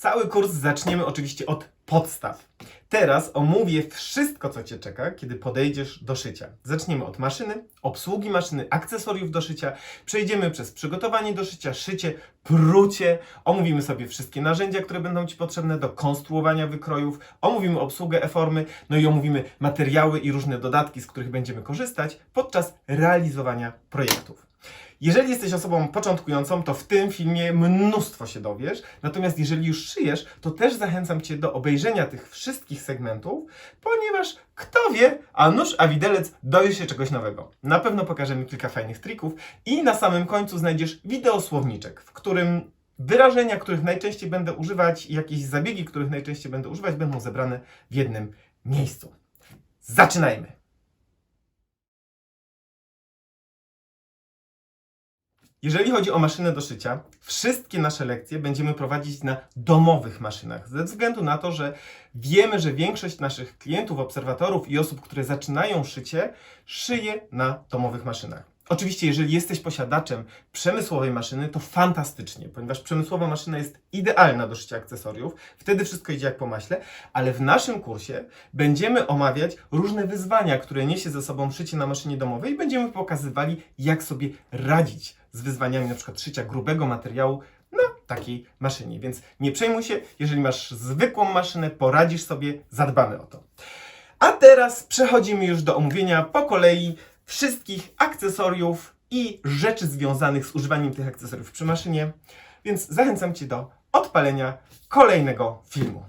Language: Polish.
Cały kurs zaczniemy oczywiście od podstaw. Teraz omówię wszystko, co Cię czeka, kiedy podejdziesz do szycia. Zaczniemy od maszyny, obsługi maszyny, akcesoriów do szycia, przejdziemy przez przygotowanie do szycia, szycie, prucie, omówimy sobie wszystkie narzędzia, które będą Ci potrzebne do konstruowania wykrojów, omówimy obsługę e-formy, no i omówimy materiały i różne dodatki, z których będziemy korzystać podczas realizowania projektów. Jeżeli jesteś osobą początkującą, to w tym filmie mnóstwo się dowiesz. Natomiast jeżeli już szyjesz, to też zachęcam Cię do obejrzenia tych wszystkich segmentów, ponieważ kto wie, a nóż, a widelec dowie się czegoś nowego. Na pewno pokażemy kilka fajnych trików i na samym końcu znajdziesz wideosłowniczek, w którym wyrażenia, których najczęściej będę używać jakieś zabiegi, których najczęściej będę używać, będą zebrane w jednym miejscu. Zaczynajmy! Jeżeli chodzi o maszynę do szycia, wszystkie nasze lekcje będziemy prowadzić na domowych maszynach, ze względu na to, że wiemy, że większość naszych klientów, obserwatorów i osób, które zaczynają szycie, szyje na domowych maszynach. Oczywiście, jeżeli jesteś posiadaczem przemysłowej maszyny, to fantastycznie, ponieważ przemysłowa maszyna jest idealna do szycia akcesoriów, wtedy wszystko idzie jak po maśle, ale w naszym kursie będziemy omawiać różne wyzwania, które niesie ze sobą szycie na maszynie domowej i będziemy pokazywali, jak sobie radzić z wyzwaniami przykład szycia grubego materiału na takiej maszynie. Więc nie przejmuj się, jeżeli masz zwykłą maszynę, poradzisz sobie, zadbamy o to. A teraz przechodzimy już do omówienia po kolei wszystkich akcesoriów i rzeczy związanych z używaniem tych akcesoriów przy maszynie, więc zachęcam Cię do odpalenia kolejnego filmu.